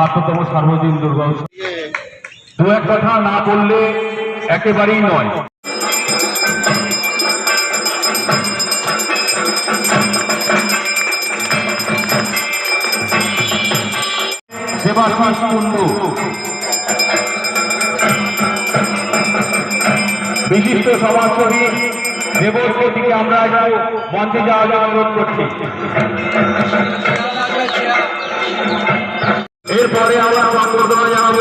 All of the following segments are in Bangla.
বাহাত্তরতম সার্বজনীন দুর্গা উৎসব দু এক কথা না বললে একেবারেই নয়। দেবাশিস কুণ্ডু বিশিষ্ট সমাজসেবী দেবজ্যোতিকে আমরা মঞ্চে জন্য অনুরোধ করছি। আমরা সংবর্ধনা জানাব।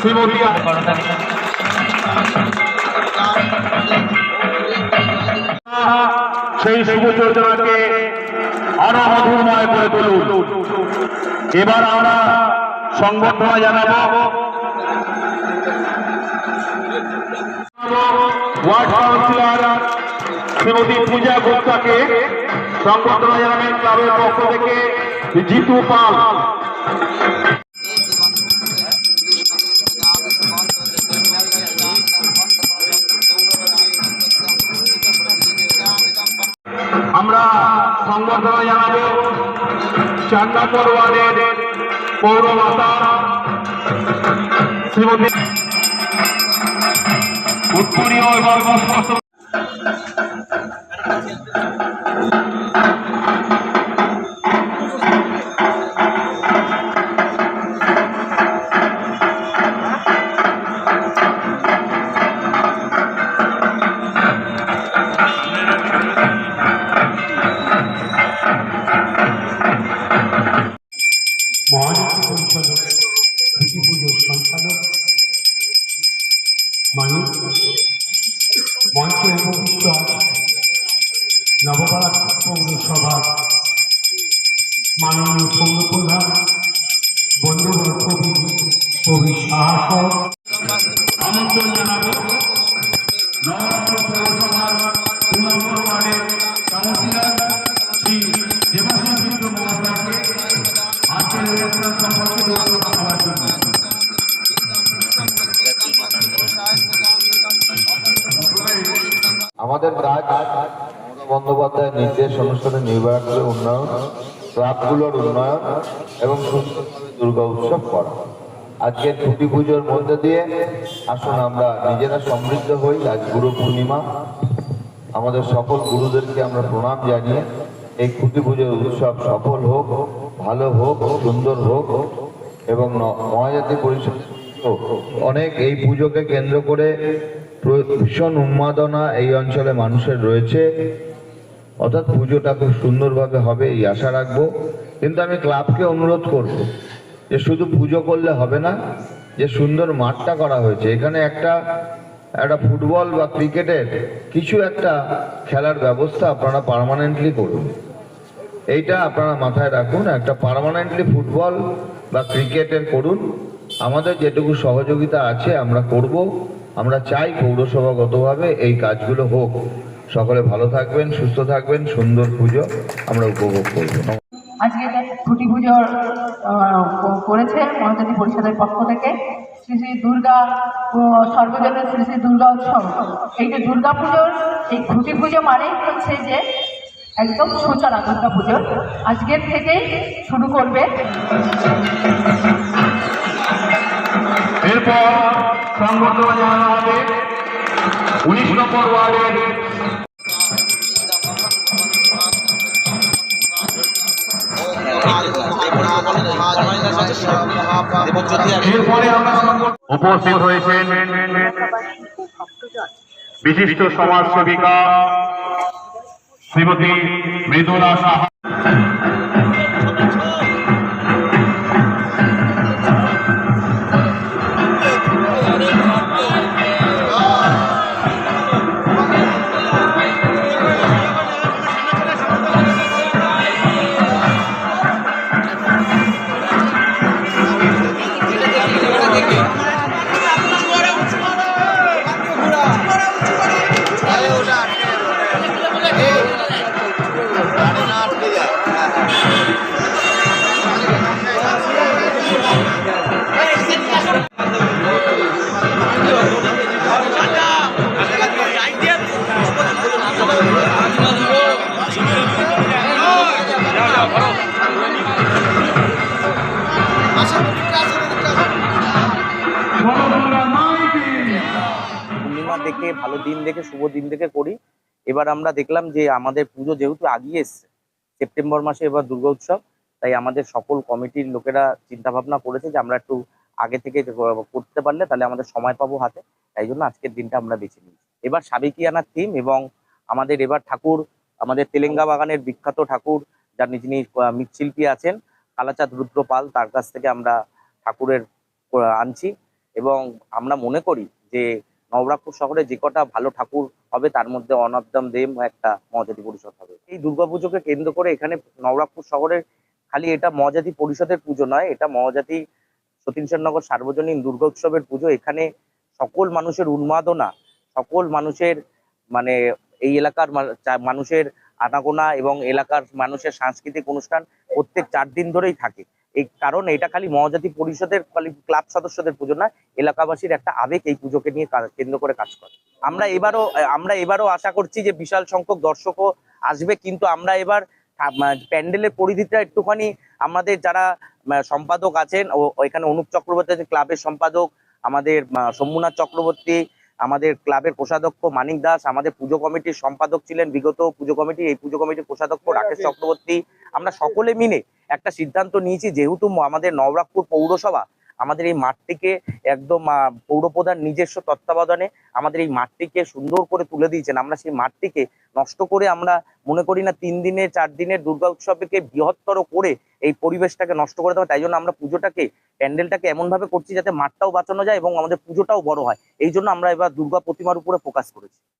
শ্রীমতী সেই শুভ যোজনাকে অনবধূময় করে তুলুন। এবার আমরা সংবর্ধনা জানাব। ওয়ার্ড কাউন্সিলর শ্রীমতী পূজা গুপ্তাকে সংবর্ধনা জানাবেন ক্লাবের পক্ষ থেকে। জিতু পাল। আমরা সংবর্ধনা জানাব চান্দাপুর ওয়ার্ডের পৌরমাতা শ্রীমতী উত্তরীয় এবং মানিক মঞ্চে উপবিষ্ট নববাদ পৌরসভার মাননীয় পৌরপ্রধান বন্ধুবর কবি কবি সাহাসক, আমন্ত্রণ জানাব। নবরত্ন পৌরসভার দু নম্বর শ্রী দেবাশিস মিত্র আজকের সম্পর্কে বক্তব্য রাখার জন্য আমাদের কাজ মমতা বন্দ্যোপাধ্যায়ের নির্দেশ অনুষ্ঠানে নির্বাচনের উন্নয়ন ক্লাবগুলোর উন্নয়ন এবং সুস্থভাবে দুর্গা উৎসব করা। আজকে ছুটি পুজোর মধ্যে দিয়ে আসুন আমরা নিজেরা সমৃদ্ধ হই, আজ গুরু পূর্ণিমা। আমাদের সকল গুরুদেরকে আমরা প্রণাম জানিয়ে এই খুঁটি পুজোর উৎসব সফল হোক, ভালো হোক, সুন্দর হোক এবং মহাজাতি পরিষদ অনেক এই পুজোকে কেন্দ্র করে ভীষণ উন্মাদনা এই অঞ্চলে মানুষের রয়েছে। অর্থাৎ পুজোটা খুব সুন্দরভাবে হবে এই আশা রাখব। কিন্তু আমি ক্লাবকে অনুরোধ করব যে শুধু পুজো করলে হবে না, যে সুন্দর মাঠটা করা হয়েছে। এখানে একটা একটা ফুটবল বা ক্রিকেটের কিছু একটা খেলার ব্যবস্থা আপনারা পার্মানেন্টলি করুন। এইটা আপনারা মাথায় রাখুন, একটা পার্মানেন্টলি ফুটবল বা ক্রিকেটের করুন। আমাদের যেটুকু সহযোগিতা আছে আমরা করব। আমরা চাই পৌরসভাগতভাবে এই কাজগুলো হোক। সকলে ভালো থাকবেন, সুস্থ থাকবেন, সুন্দর পুজো আমরা উপভোগ করব। আজকে ছুটি পুজো করেছে মহাজাতি পরিষদের পক্ষ থেকে। শ্রী শ্রী দুর্গা সর্বজনীন শ্রী শ্রী দুর্গা উৎসব। এই যে দুর্গা পুজোর এই খুঁটি পুজো মানেই হচ্ছে যে একদম সূচনা দুর্গা পুজোর আজকের থেকেই শুরু করবে। এরপর সংবর্ধনা জানানো হবে উনিশ নম্বর ওয়ার্ডের। উপস্থিত হয়েছেন বিশিষ্ট সমাজসেবিকা শ্রীমতী মৃদুলা সাহা। পূর্ণিমা দেখে, ভালো দিন দেখে, শুভ দিন দেখে করি। এবার আমরা দেখলাম যে আমাদের পুজো যেহেতু আগিয়ে এসছে, সেপ্টেম্বর মাসে এবার দুর্গা উৎসব, তাই আমাদের সকল কমিটির লোকেরা চিন্তা ভাবনা করেছে যে আমরা একটু আগে থেকে করতে পারলে তাহলে আমাদের সময় পাবো হাতে, তাই জন্য আজকের দিনটা আমরা বেছে নিই এবার সাবেকিয়ানার থিম এবং আমাদের এবার ঠাকুর, আমাদের তেলেঙ্গা বাগানের বিখ্যাত ঠাকুর যার যিনি মৃৎশিল্পী আছেন। কালাচাঁদ রুদ্রপাল তার কাছ থেকে আমরা ঠাকুরের আনছি এবং আমরা মনে করি যে নবরাগপুর শহরে যে কটা ভালো ঠাকুর হবে, তার মধ্যে অন দেম একটা মজাতি পরিষদ হবে। এই দুর্গাপুজোকে কেন্দ্র করে এখানে নবরাগপুর শহরে খালি এটা মজাতি পরিষদের পুজো নয়, এটা মজাতি সতীন্দ্রনগর সার্বজনীন দুর্গা উৎসবের পুজো। এখানে সকল মানুষের উন্মাদনা, সকল মানুষের মানে এই এলাকার মানুষের আনাগোনা এবং এলাকার মানুষের সাংস্কৃতিক অনুষ্ঠান প্রত্যেক চার দিন ধরেই থাকে। এই কারণ এটা খালি মহাজাতি পরিষদের খালি ক্লাব সদস্যদের পুজো না, এলাকাবাসীর একটা আবেগ এই পুজোকে নিয়ে কেন্দ্র করে কাজ করে। আমরা এবারও আমরা এবারও আশা করছি যে বিশাল সংখ্যক দর্শকও আসবে, কিন্তু আমরা এবার প্যান্ডেলের পরিধিটা একটুখানি আমাদের যারা সম্পাদক আছেন, ও, এখানে অনুপ চক্রবর্তী ক্লাবের সম্পাদক, আমাদের শম্ভুনাথ চক্রবর্তী আমাদের ক্লাবের কোষাধ্যক্ষ মানিক দাস আমাদের পুজো কমিটির সম্পাদক ছিলেন বিগত পুজো কমিটি এই পুজো কমিটির কোষাধ্যক্ষ রাকেশ চক্রবর্তী। আমরা সকলে মিলে একটা সিদ্ধান্ত নিয়েছি যেহেতু আমাদের নবরাগপুর পৌরসভা আমাদের এই মাঠটিকে একদম পৌরপ্রধান নিজস্ব তত্ত্বাবধানে আমাদের এই মাঠটিকে সুন্দর করে তুলে দিয়েছেন। আমরা সেই মাঠটিকে নষ্ট করে আমরা মনে করি না তিন দিনের, চার দিনের দুর্গা উৎসবকে বৃহত্তর করে এই পরিবেশটাকে নষ্ট করে দেওয়া। তাই জন্য আমরা পুজোটাকে, প্যান্ডেলটাকে এমন ভাবে করছি যাতে মাঠটাও বাঁচানো যায় এবং আমাদের পুজোটাও বড় হয়। এই জন্য আমরা এবার দুর্গা প্রতিমার উপরে ফোকাস করেছি।